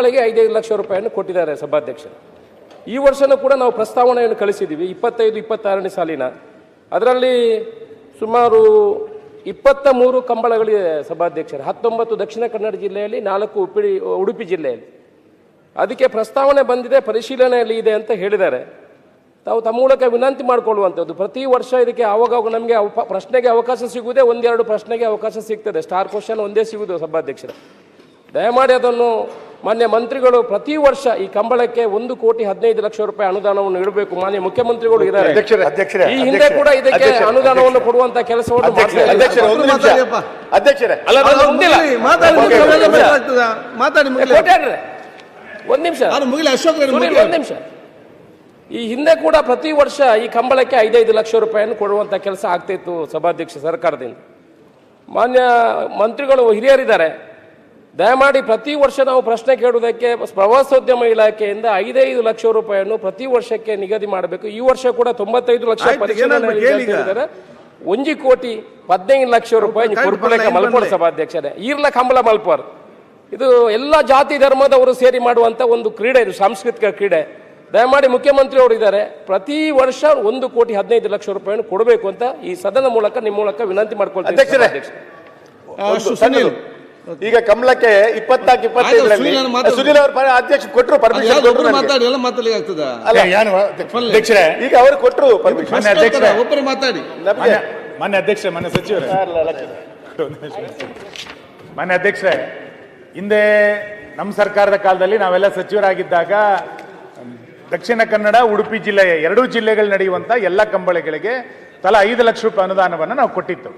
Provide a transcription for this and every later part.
ಕಂಬಳಿಗೆ ಐದೈದು ಲಕ್ಷ ರೂಪಾಯಿಯನ್ನು ಕೊಟ್ಟಿದ್ದಾರೆ ಸಭಾಧ್ಯಕ್ಷರು. ಈ ವರ್ಷನೂ ಕೂಡ ನಾವು ಪ್ರಸ್ತಾವನೆಯನ್ನು ಕಳಿಸಿದ್ದೀವಿ, ಇಪ್ಪತ್ತೈದು, ಇಪ್ಪತ್ತಾರನೇ ಸಾಲಿನ. ಅದರಲ್ಲಿ ಸುಮಾರು ಇಪ್ಪತ್ತ ಮೂರು ಕಂಬಳಗಳಿದೆ ಸಭಾಧ್ಯಕ್ಷರು. ಹತ್ತೊಂಬತ್ತು ದಕ್ಷಿಣ ಕನ್ನಡ ಜಿಲ್ಲೆಯಲ್ಲಿ, ನಾಲ್ಕು ಉಡುಪಿ ಉಡುಪಿ ಜಿಲ್ಲೆಯಲ್ಲಿ. ಅದಕ್ಕೆ ಪ್ರಸ್ತಾವನೆ ಬಂದಿದೆ, ಪರಿಶೀಲನೆಯಲ್ಲಿ ಇದೆ ಅಂತ ಹೇಳಿದ್ದಾರೆ. ತಾವು ತಮ್ಮ ಮೂಲಕ ವಿನಂತಿ ಮಾಡಿಕೊಳ್ಳುವಂಥದ್ದು. ಪ್ರತಿ ವರ್ಷ ಇದಕ್ಕೆ ಆವಾಗ ನಮಗೆ ಅವ ಪ್ರಶ್ನೆಗೆ ಅವಕಾಶ ಸಿಗುವುದೇ ಒಂದೆರಡು ಪ್ರಶ್ನೆಗೆ ಅವಕಾಶ ಸಿಗ್ತದೆ. ಸ್ಟಾರ್ ಕ್ವಶನ್ ಒಂದೇ ಸಿಗುವುದು ಸಭಾಧ್ಯಕ್ಷರು. ದಯಮಾಡಿ ಅದನ್ನು ಮಾನ್ಯ ಮಂತ್ರಿಗಳು ಪ್ರತಿ ವರ್ಷ ಈ ಕಂಬಳಕ್ಕೆ ಒಂದು ಕೋಟಿ ಹದಿನೈದು ಲಕ್ಷ ರೂಪಾಯಿ ಅನುದಾನವನ್ನು ನೀಡಬೇಕು. ಮಾನ್ಯ ಮುಖ್ಯಮಂತ್ರಿಗಳು ಇದ್ದಾರೆ. ಅಧ್ಯಕ್ಷರೇ, ಅಧ್ಯಕ್ಷರೇ, ಈ ಹಿಂದೆ ಕೂಡ ಇದಕ್ಕೆ ಅನುದಾನವನ್ನು ಕೊಡುವಂತ ಕೆಲಸವನ್ನು ಒಂದು ನಿಮಿಷ. ಒಂದ್ ನಿಮಿಷ. ನಾನು ಮುಗಿಲಿ ಅಶೋಕ್ ಅವ್ರೆ, ಒಂದ್ ನಿಮಿಷ. ಈ ಹಿಂದೆ ಕೂಡ ಪ್ರತಿ ವರ್ಷ ಈ ಕಂಬಳಕ್ಕೆ ಐದೈದು ಲಕ್ಷ ರೂಪಾಯಿಯನ್ನು ಕೊಡುವಂತ ಕೆಲಸ ಆಗ್ತಿತ್ತು ಸಭಾಧ್ಯಕ್ಷ ಸರ್ಕಾರದಿಂದ. ಮಾನ್ಯ ಮಂತ್ರಿಗಳು ಹಿರಿಯರಿದ್ದಾರೆ. ದಯಮಾಡಿ ಪ್ರತಿ ವರ್ಷ ನಾವು ಪ್ರಶ್ನೆ ಕೇಳುವುದಕ್ಕೆ ಪ್ರವಾಸೋದ್ಯಮ ಇಲಾಖೆಯಿಂದ ಐದೈದು ಲಕ್ಷ ರೂಪಾಯಿಯನ್ನು ಪ್ರತಿ ವರ್ಷಕ್ಕೆ ನಿಗದಿ ಮಾಡಬೇಕು. ಈ ವರ್ಷ ಕೂಡ ತೊಂಬತ್ತೈದು ಲಕ್ಷ. ಒಂಜಿ ಕೋಟಿ ಹದಿನೈದು ಲಕ್ಷ ರೂಪಾಯಿ ಕೈ ಮಲ್ಪೋರ್ ಸಭಾಧ್ಯಕ್ಷರೇ. ಈರ್ಲ ಕಂಬಳ ಮಲ್ಪೋರ್. ಇದು ಎಲ್ಲ ಜಾತಿ ಧರ್ಮದವರು ಸೇರಿ ಮಾಡುವಂತ ಒಂದು ಕ್ರೀಡೆ ಇದು ಸಾಂಸ್ಕೃತಿಕ ಕ್ರೀಡೆ. ದಯಮಾಡಿ ಮುಖ್ಯಮಂತ್ರಿ ಅವರು ಇದ್ದಾರೆ. ಪ್ರತಿ ವರ್ಷ ಒಂದು ಕೋಟಿ ಹದಿನೈದು ಲಕ್ಷ ರೂಪಾಯಿಯನ್ನು ಕೊಡಬೇಕು ಅಂತ ಈ ಸದನ ಮೂಲಕ ನಿಮ್ಮ ಮೂಲಕ ವಿನಂತಿ ಮಾಡ್ಕೊಳ್ತೀನಿ ಈಗ ಕಮಲಕ್ಕೆ ಇಪ್ಪತ್ನಾಲ್ಕು ಇಪ್ಪತ್ತೈದರಲ್ಲಿ ಸುನಿಲ್ ಅವ್ರು ಅಧ್ಯಕ್ಷ ಕೊಟ್ಟರು ಪರ್ಮಿಷನ್ ಯಾರು ಕೊಟ್ಟರು ಮಾತಾಡಿ ಎಲ್ಲ ಮಾತಾಡ್ಲಿಕ್ಕೆ ಆಗ್ತದ? ಅಲ್ಲ ಏನು ಅಧ್ಯಕ್ಷರೇ? ಈಗ ಅವರು ಕೊಟ್ಟರು ಪರ್ಮಿಷನ್ ಮಾನ್ಯ ಅಧ್ಯಕ್ಷರೇ? ಒಬ್ಬರು ಮಾತಾಡಿ. ನಮಗೆ ಮಾನ್ಯ ಅಧ್ಯಕ್ಷರೇ ಮಾನ್ಯ ಸಚಿವರೇ? ಮಾನ್ಯ ಅಧ್ಯಕ್ಷರೇ ಹಿಂದೆ ನಮ್ಮ ಸರ್ಕಾರದ ಕಾಲದಲ್ಲಿ ನಾವೆಲ್ಲ ಸಚಿವರಾಗಿದ್ದಾಗ ದಕ್ಷಿಣ ಕನ್ನಡ ಉಡುಪಿ ಜಿಲ್ಲೆಯ ಎರಡೂ ಜಿಲ್ಲೆಗಳು ನಡೆಯುವಂತ ಎಲ್ಲ ಕಂಬಳಿಗಳಿಗೆ ತಲಾ ಐದು ಲಕ್ಷ ರೂಪಾಯಿ ಅನುದಾನವನ್ನು ನಾವು ಕೊಟ್ಟಿತ್ತು.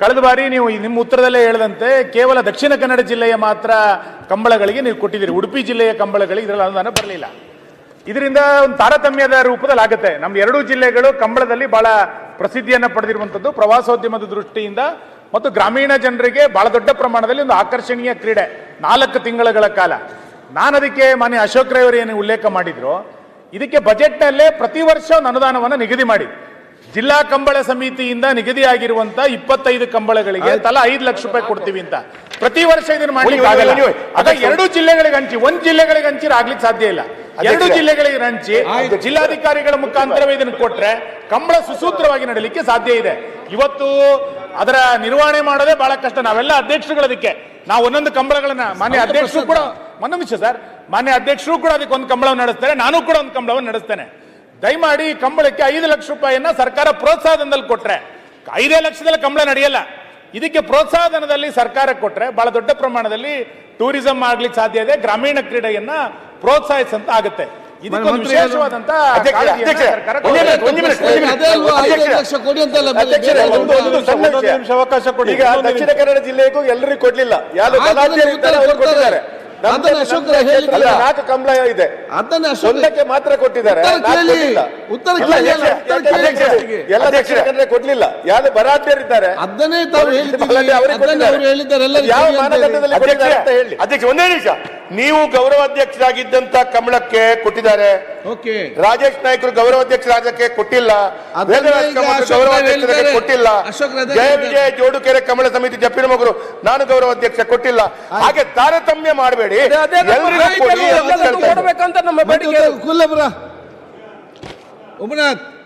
ಕಳೆದ ಬಾರಿ ನೀವು ನಿಮ್ಮ ಉತ್ತರದಲ್ಲೇ ಹೇಳಿದಂತೆ ಕೇವಲ ದಕ್ಷಿಣ ಕನ್ನಡ ಜಿಲ್ಲೆಯ ಮಾತ್ರ ಕಂಬಳಗಳಿಗೆ ನೀವು ಕೊಟ್ಟಿದ್ದೀರಿ. ಉಡುಪಿ ಜಿಲ್ಲೆಯ ಕಂಬಳಗಳಿಗೆ ಇದರಲ್ಲಿ ಅನುದಾನ ಬರಲಿಲ್ಲ. ಇದರಿಂದ ಒಂದು ತಾರತಮ್ಯದ ರೂಪದಲ್ಲಿ ಆಗುತ್ತೆ. ನಮ್ಮ ಎರಡೂ ಜಿಲ್ಲೆಗಳು ಕಂಬಳದಲ್ಲಿ ಬಹಳ ಪ್ರಸಿದ್ಧಿಯನ್ನು ಪಡೆದಿರುವಂಥದ್ದು ಪ್ರವಾಸೋದ್ಯಮದ ದೃಷ್ಟಿಯಿಂದ ಮತ್ತು ಗ್ರಾಮೀಣ ಜನರಿಗೆ ಬಹಳ ದೊಡ್ಡ ಪ್ರಮಾಣದಲ್ಲಿ ಒಂದು ಆಕರ್ಷಣೀಯ ಕ್ರೀಡೆ. ನಾಲ್ಕು ತಿಂಗಳುಗಳ ಕಾಲ. ನಾನು ಅದಕ್ಕೆ ಮಾನ್ಯ ಅಶೋಕ್ ರೈವರು ಏನು ಉಲ್ಲೇಖ ಮಾಡಿದ್ರು. ಇದಕ್ಕೆ ಬಜೆಟ್ನಲ್ಲೇ ಪ್ರತಿ ವರ್ಷ ಒಂದು ಅನುದಾನವನ್ನು ನಿಗದಿ ಮಾಡಿ ಜಿಲ್ಲಾ ಕಂಬಳ ಸಮಿತಿಯಿಂದ ನಿಗದಿಯಾಗಿರುವಂತ ಇಪ್ಪತ್ತೈದು ಕಂಬಳಗಳಿಗೆ ತಲಾ ಐದು ಲಕ್ಷ ರೂಪಾಯಿ ಕೊಡ್ತೀವಿ ಅಂತ. ಪ್ರತಿ ವರ್ಷ ಇದನ್ನ ಉನಿ. ಅದ ಎರಡು ಜಿಲ್ಲೆಗಳಿಗೆ ಹಂಚಿ ಒಂದ್ ಜಿಲ್ಲೆಗಳಿಗೆ ಹಂಚಿರ ಆಗ್ಲಿಕ್ಕೆ ಸಾಧ್ಯ ಇಲ್ಲ. ಎರಡು. ಜಿಲ್ಲೆಗಳಿಗೆ ಹಂಚಿ ಜಿಲ್ಲಾಧಿಕಾರಿಗಳ ಮುಖಾಂತರವೇ ಇದನ್ನು ಕೊಟ್ರೆ ಕಂಬಳ ಸುಸೂತ್ರವಾಗಿ ನಡೀಲಿಕ್ಕೆ ಸಾಧ್ಯ ಇದೆ. ಇವತ್ತು ಅದರ ನಿರ್ವಹಣೆ ಮಾಡೋದೇ ಬಹಳ ಕಷ್ಟ. ನಾವೆಲ್ಲ ಅಧ್ಯಕ್ಷರುಗಳು ಅದಕ್ಕೆ. ನಾವು ಒಂದೊಂದು ಕಂಬಳಗಳನ್ನ ಮಾನ್ಯ ಅಧ್ಯಕ್ಷರು ಕೂಡ ಒಂದು ನಿಮಿಷ ಸರ್. ಮಾನ್ಯ ಅಧ್ಯಕ್ಷರು ಕೂಡ ಅದಕ್ಕೆ ಒಂದು ಕಂಬಳವನ್ನು ನಡೆಸ್ತಾರೆ. ನಾನು ಕೂಡ ಒಂದು ಕಂಬಳವನ್ನು ನಡೆಸ್ತೇನೆ. ದಯಮಾಡಿ ಕಂಬಳಕ್ಕೆ ಐದು ಲಕ್ಷ ರೂಪಾಯಿಯನ್ನ ಸರ್ಕಾರ ಪ್ರೋತ್ಸಾಹಧನದಲ್ಲಿ ಕೊಟ್ರೆ. ಐದೇ ಲಕ್ಷದಲ್ಲಿ ಕಂಬಳ ನಡೆಯಲ್ಲ. ಇದಕ್ಕೆ ಪ್ರೋತ್ಸಾಹಧನದಲ್ಲಿ ಸರ್ಕಾರ ಕೊಟ್ರೆ ಬಹಳ ದೊಡ್ಡ ಪ್ರಮಾಣದಲ್ಲಿ ಟೂರಿಸಂ ಆಗ್ಲಿಕ್ಕೆ ಸಾಧ್ಯ ಇದೆ ಗ್ರಾಮೀಣ ಕ್ರೀಡೆಯನ್ನ ಪ್ರೋತ್ಸಾಹಿಸಂತ ಆಗುತ್ತೆ. ಅವಕಾಶ ಕೊಡಿ. ಈಗ ದಕ್ಷಿಣ ಕನ್ನಡ ಜಿಲ್ಲೆಗೂ ಎಲ್ಲರಿಗೂ ಕೊಡ್ಲಿಲ್ಲ. ಯಾರು. ಕೊಟ್ಟಿದ್ದಾರೆ. ಅದನ್ನ ಅಶೋಕ್ ಹೇಳಿದ್ರಲ್ಲ. ನಾಲ್ಕು ಕಂಬಳ ಇದೆ. ಅದನ್ನ ಅಶೋಕಕ್ಕೆ ಮಾತ್ರ ಕೊಟ್ಟಿದ್ದಾರೆ. ಉತ್ತರ ಎಲ್ಲ ಕೊಡ್ಲಿಲ್ಲ. ಯಾರು ಬರಾಢ್ಯರಿದ್ದಾರೆ ಅದನ್ನೇ ತಾವು. ಹೇಳಿದ್ದಾರೆ. ಯಾವ. ಮಾನದಂಡದಲ್ಲಿ ಅಧ್ಯಕ್ಷ ಒಂದೇ ನಿಮಿಷ. ನೀವು ಗೌರವಾಧ್ಯಕ್ಷರಾಗಿದ್ದಂತ ಕಮಲಕ್ಕೆ ಕೊಟ್ಟಿದ್ದಾರೆ. ಓಕೆ ರಾಜೇಶ್ ನಾಯ್ಕರು ಗೌರವಾಧ್ಯಕ್ಷರಾಗಕ್ಕೆ ಕೊಟ್ಟಿಲ್ಲ. ಗೌರವ ವೇದರಾಜ್ ಈಗ ಕಮಲ್ ಅಶೋಕ್ ಗೌರವಾಧ್ಯಕ್ಷರಾಗಕ್ಕೆ ಹೇಳಿದ್ದಾರೆ. ಕೊಟ್ಟಿಲ್ಲ. ಜಯ ವಿಜಯ ಜೋಡುಕೆರೆ ಕಮಲ ಸಮಿತಿ ಜಪ್ಪಿನ ಮಗರು ನಾನು ಗೌರವಾಧ್ಯಕ್ಷ ಕೊಟ್ಟಿಲ್ಲ. ಹಾಗೆ ತಾರತಮ್ಯ ಮಾಡಬೇಡಿ. ಅದೇ- ಅದೇ ನಮ್ಮ ಕೊಡಿ ಅಂತ ನಮ್ಮ ಬೇಡಿಕೆ ಕುಲ್ಲಬ್ರ ಉಮನಾಥ್.